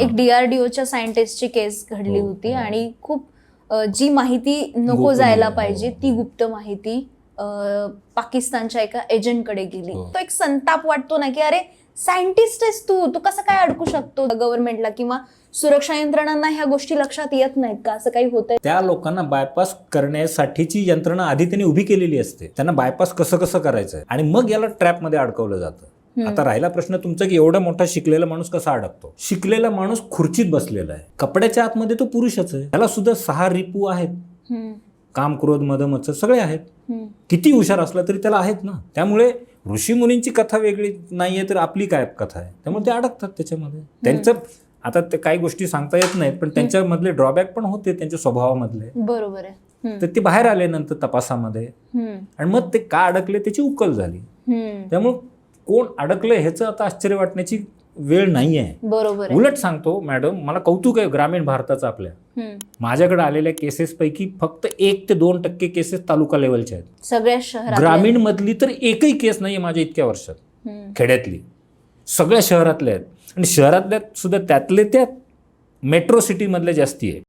एक डीआरडीओच्या सायंटिस्टची केस घडली हो, होती हो. आणि खूप जी माहिती नको जायला पाहिजे हो. ती गुप्त माहिती पाकिस्तानच्या एका एजंटकडे गेली. तो एक संताप वाटतो ना की अरे सायंटिस्ट आहेस तू तू कसं काय अडकू शकतो गव्हर्नमेंटला किंवा सुरक्षा यंत्रणांना ह्या गोष्टी लक्षात येत नाहीत का असं काही होतंय त्या लोकांना बायपास करण्यासाठीची यंत्रणा आधी त्यांनी उभी केलेली असते त्यांना बायपास कसं कसं करायचं आणि मग याला ट्रॅपमध्ये अडकवलं जातं. आता राहिला प्रश्न तुमचा की एवढा मोठा शिकलेला माणूस कसा अडकतो? शिकलेला माणूस खुर्चीत बसलेला आहे. कपड्याच्या आतमध्ये तो पुरुषच आहे. त्याला सुद्धा सहा रिपू आहेत. काम क्रोध मद मत्सर सगळे आहेत. किती हुशार असला तरी त्याला आहेत ना. त्यामुळे ऋषीमुनींची कथा वेगळी नाहीये तर आपली काय कथा आहे? त्यामुळे ते अडकतात त्याच्यामध्ये. त्यांचं आता ते काही गोष्टी सांगता येत नाहीत पण त्यांच्यामधले ड्रॉबॅक पण होते त्यांच्या स्वभावामधले. बरोबर आहे. तर ते बाहेर आले नंतर तपासामध्ये. आणि मग ते का अडकले त्याची उकल झाली. त्यामुळे कोण अडकलं ह्याचं आता आश्चर्य वाटण्याची वेळ नाही आहे. बरोबर उलट सांगतो मॅडम मला कौतुक आहे ग्रामीण भारताचं आपल्या. माझ्याकडे आलेल्या केसेस पैकी फक्त एक ते दोन टक्के केसेस तालुका लेवलच्या आहेत. सगळ्या शहरात ग्रामीण मधली तर एकही केस नाहीये माझ्या इतक्या वर्षात. खेड्यातली. सगळ्या शहरातल्या आहेत. आणि शहरातल्या सुद्धा त्यातले त्यात मेट्रो सिटीमधल्या जास्ती आहे